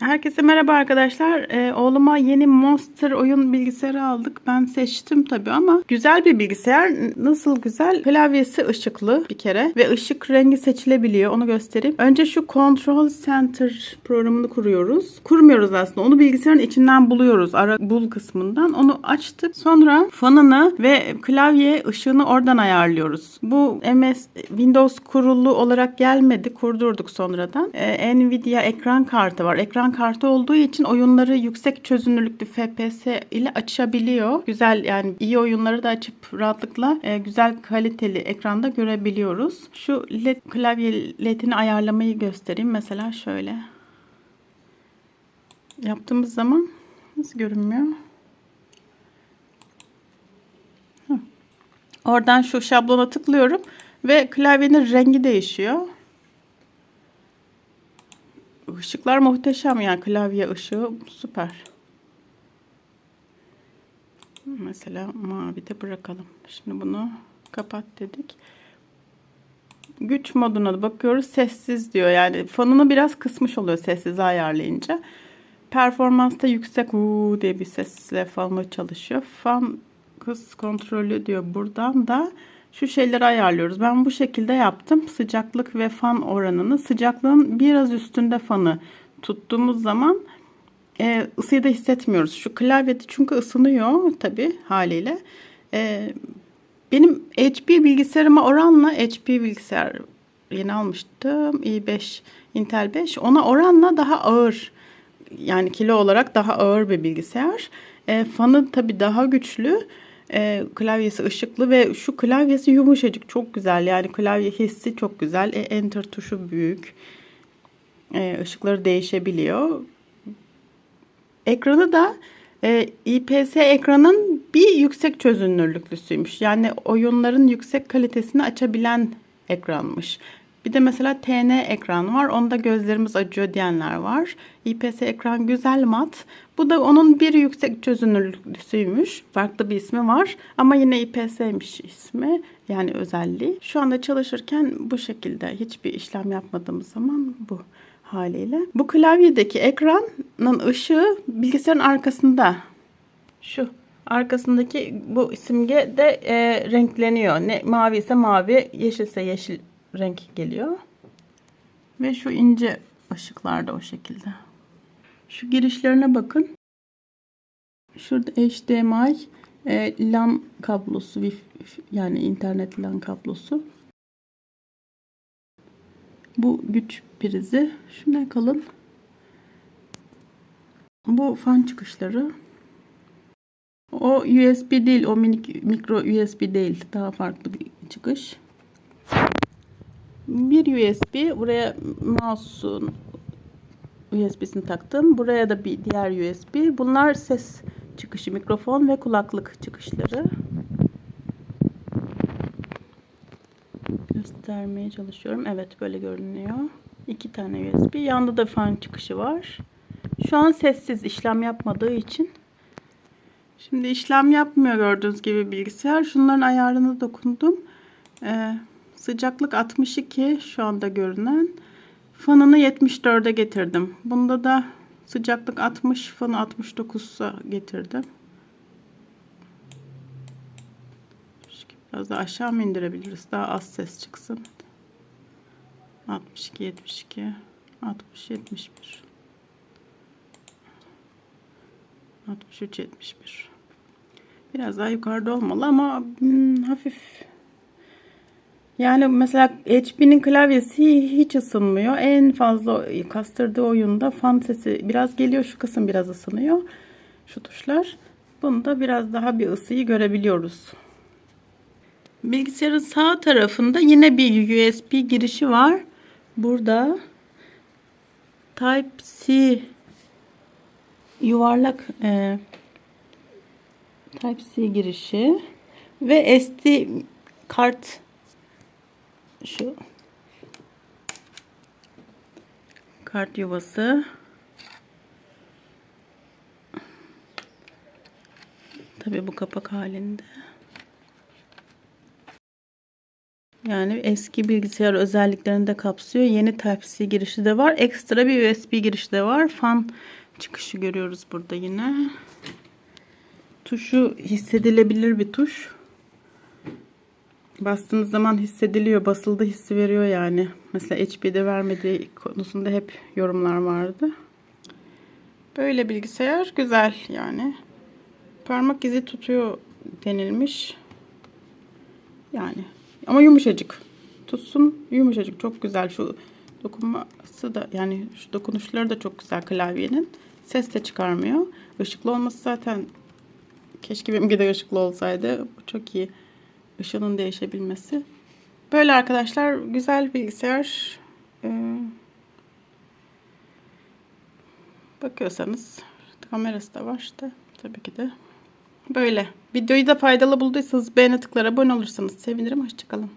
Herkese merhaba arkadaşlar. Ee, oğluma yeni Monster oyun bilgisayarı aldık. Ben seçtim tabii ama güzel bir bilgisayar. Nasıl güzel? Klavyesi ışıklı bir kere ve ışık rengi seçilebiliyor. Onu göstereyim. Önce şu Control Center programını kuruyoruz. Kurmuyoruz aslında. Onu bilgisayarın içinden buluyoruz. Ara bul kısmından. Onu açtık. Sonra fanını ve klavye ışığını oradan ayarlıyoruz. Bu MS Windows kurulu olarak gelmedi. Kurdurduk sonradan. Ee, Nvidia ekran kartı var. Ekran kartı olduğu için oyunları yüksek çözünürlüklü FPS ile açabiliyor. Güzel yani iyi oyunları da açıp rahatlıkla e, güzel kaliteli ekranda görebiliyoruz. Şu led klavye ledini ayarlamayı göstereyim. Mesela şöyle. Yaptığımız zaman nasıl görünmüyor? Hı. Oradan şu şablona tıklıyorum ve klavyenin rengi değişiyor. Işıklar muhteşem yani klavye ışığı süper. Mesela mavi de bırakalım. Şimdi bunu kapat dedik. Güç moduna da bakıyoruz. Sessiz diyor. Yani fanını biraz kısmış oluyor sessize ayarlayınca. Performansta yüksek uuu diye bir sesle fanı çalışıyor. Fan kız kontrolü diyor. Buradan da şu şeyleri ayarlıyoruz. Ben bu şekilde yaptım. Sıcaklık ve fan oranını. Sıcaklığın biraz üstünde fanı tuttuğumuz zaman e, ısıyı da hissetmiyoruz. Şu klavyede çünkü ısınıyor tabi haliyle. E, benim HP bilgisayarıma oranla HP bilgisayar yeni almıştım. i5 Intel 5. Ona oranla daha ağır yani kilo olarak daha ağır bir bilgisayar. E, fanı tabi daha güçlü. E, klavyesi ışıklı ve şu klavyesi yumuşacık çok güzel. Yani klavye hissi çok güzel. E, enter tuşu büyük. E, ışıkları değişebiliyor. Ekranı da e, IPS ekranın bir yüksek çözünürlüklüsüymüş. Yani oyunların yüksek kalitesini açabilen ekranmış. Bir de mesela TN ekran var. Onda gözlerimiz acıyor diyenler var. IPS ekran güzel mat. Bu da onun bir yüksek çözünürlüklüsüymüş. Farklı bir ismi var. Ama yine IPS'miş ismi. Yani özelliği. Şu anda çalışırken bu şekilde hiçbir işlem yapmadığımız zaman bu haliyle. Bu klavyedeki ekranın ışığı bilgisayarın arkasında. Şu arkasındaki bu simge de e, renkleniyor. Ne mavi ise mavi, yeşilse yeşil renk geliyor. Ve şu ince ışıklar da o şekilde. Şu girişlerine bakın. Şurada HDMI, e, LAN kablosu, yani internet LAN kablosu. Bu güç prizi. Şuna kalın. Bu fan çıkışları. O USB değil, o minik mikro USB değil. Daha farklı bir çıkış. Bir USB, buraya mouse'un USB'sini taktım. Buraya da bir diğer USB. Bunlar ses çıkışı, mikrofon ve kulaklık çıkışları. Göstermeye çalışıyorum. Evet böyle görünüyor. İki tane USB. Yanında da fan çıkışı var. Şu an sessiz işlem yapmadığı için. Şimdi işlem yapmıyor gördüğünüz gibi bilgisayar. Şunların ayarını dokundum. Ee, sıcaklık 62 şu anda görünen. Fanını 74'e getirdim. Bunda da sıcaklık 60, fanı 69'a getirdim. Biraz daha aşağı mı indirebiliriz? Daha az ses çıksın. 62, 72, 60, 71. 63, 71. Biraz daha yukarıda olmalı ama hmm, hafif. Yani mesela HP'nin klavyesi hiç ısınmıyor. En fazla kastırdığı oyunda fan sesi biraz geliyor. Şu kısım biraz ısınıyor. Şu tuşlar. Bunda biraz daha bir ısıyı görebiliyoruz. Bilgisayarın sağ tarafında yine bir USB girişi var. Burada Type-C yuvarlak e, Type-C girişi ve SD kart şu kart yuvası tabi bu kapak halinde Yani eski bilgisayar özelliklerini de kapsıyor. Yeni Type-C girişi de var. Ekstra bir USB girişi de var. Fan çıkışı görüyoruz burada yine. Tuşu hissedilebilir bir tuş. Bastığınız zaman hissediliyor. Basıldı hissi veriyor yani. Mesela HP'de vermediği konusunda hep yorumlar vardı. Böyle bilgisayar güzel yani. Parmak izi tutuyor denilmiş. Yani ama yumuşacık. Tutsun yumuşacık. Çok güzel. Şu dokunması da yani şu dokunuşları da çok güzel klavyenin. Ses de çıkarmıyor. Işıklı olması zaten keşke benimki de ışıklı olsaydı. Bu çok iyi. Işığının değişebilmesi. Böyle arkadaşlar güzel bilgisayar. Ee, bakıyorsanız kamerası da var işte. Tabii ki de. Böyle. Videoyu da faydalı bulduysanız beğene tıklar abone olursanız sevinirim. Hoşçakalın.